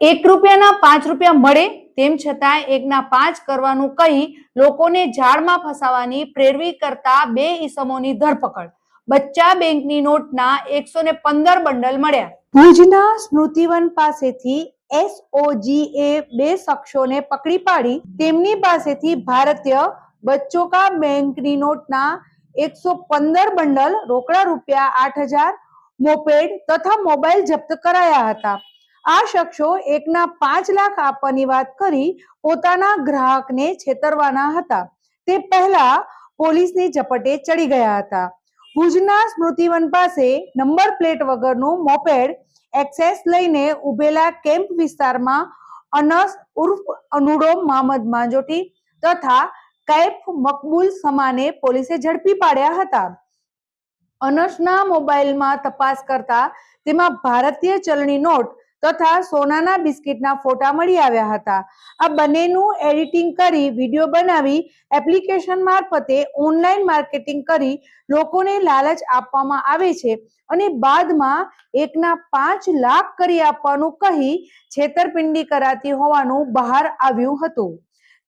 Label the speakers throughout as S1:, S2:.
S1: એક રૂપિયાના પાંચ રૂપિયા મળે તેમ છતાં એકના પાંચ કરવાનું કહી લોકોને ઝાડમાં ફસાવાની પ્રેરવી કરતા બે ઈસમોની ધરપકડ. બચ્ચા બેંકની નોટના એકસો પંદર બંડલ મળ્યા. ભુજના સ્મૃતિવન પાસેથી એસઓજીએ બે શખ્સોને પકડી પાડી. તેમની પાસેથી ભારતીય બચ્ચો કા બેંકની નોટના એકસો પંદર બંડલ રોકડા રૂપિયા આઠ હજાર, મોપેડ તથા મોબાઈલ જપ્ત કરાયા હતા. આ શખ્સો એકના પાંચ લાખ આપવાની વાત કરી પોતાના ગ્રાહકને છેતરવાના હતા. તે પહેલા પોલીસની ઝપટે ચડી ગયા હતા. ભુજના સ્મૃતિવન પાસે નંબર પ્લેટ વગરનું મોપેડ એક્સેસ લઈને ઉભેલા કેમ્પ વિસ્તારમાં અનસ ઉર્ફ અનુડો મહમદ માંજોટી તથા કૈફ મકબૂલ સમાને પોલીસે ઝડપી પાડ્યા હતા. અનસના મોબાઈલમાં તપાસ કરતા તેમાં ભારતીય ચલણી નોટ તથા સોનાના બિસ્કિટના ફોટા મળી આવ્યા હતા. આ બંનેનું એડિટિંગ કરી વીડિયો બનાવી એપ્લિકેશન મારફતે ઓનલાઈન માર્કેટિંગ કરી લોકોને લાલચ આપવામાં આવે છે અને બાદમાં એકના પાંચ લાખ કરી આપવાનું કહી છેતરપિંડી કરાતી હોવાનું બહાર આવ્યું હતું.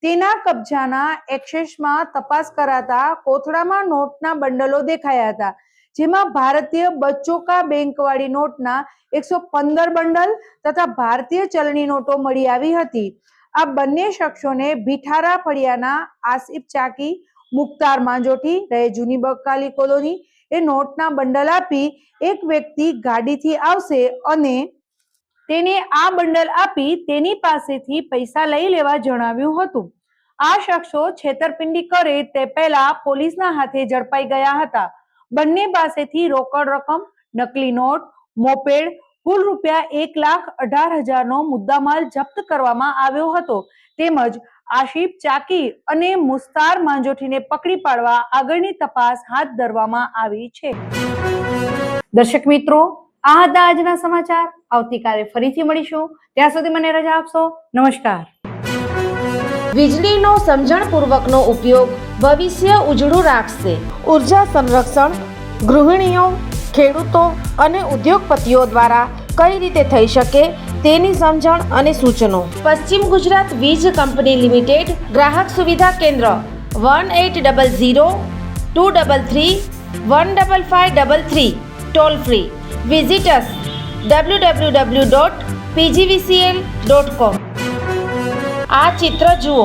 S1: તેના કબજાના એક્સેસમાં તપાસ કરાતા કોથળામાં નોટના બંડલો દેખાયા હતા. જેમાં ભારતીય બચોકા બેંકવાળી બેંક વાળી નોટના એકસો પંદર બંડલ તથા ભારતીય ચલણી નોટો મળી આવી હતી. આ બંને શખ્સોને ભીઠારા ફળિયાના આસિફ ચાકી મુક્તાર માંજોઠી, રહે જૂની બકાલી કોલોની એ નોટના બંડલ આપી એક વ્યક્તિ ગાડીથી આવશે અને તેને આ બંડલ આપી તેની પાસેથી પૈસા લઈ લેવા જણાવ્યું હતું. આ શખ્સો છેતરપિંડી કરે તે પહેલા પોલીસના હાથે ઝડપાઈ ગયા હતા. બંને પાસેથી રોકડ રકમ, નકલી નોટ, મોપેડ, કુલ રૂપિયા એક લાખ અઢાર હજારનો મુદ્દામાલ જપ્ત કરવામાં આવ્યો હતો. તેમજ આશિફ ચાકી અને મુસ્તાર માંજોઠીને પકડી પાડવા આગળની તપાસ હાથ ધરવામાં આવી છે. દર્શક મિત્રો, આ હતા આજના સમાચાર. આવતીકાલે ફરીથી મળીશું. ત્યાં સુધી મને રજા આપશો. નમસ્કાર.
S2: વીજળીનો સમજણપૂર્વકનો ઉપયોગ ભવિષ્ય ઉજળું રાખશે. ઊર્જા સંરક્ષણ, ગૃહિણીઓ, ખેડૂતો અને ઉદ્યોગપતિઓ દ્વારા કઈ રીતે થઈ શકે તેની સમજણ અને સૂચનો. પશ્ચિમ ગુજરાત વીજ કંપની લિમિટેડ ગ્રાહક સુવિધા કેન્દ્ર one eight double zero two double three one double five double three toll free. Visitors W W W dot PGVCL dot com આ ચિત્ર જુઓ.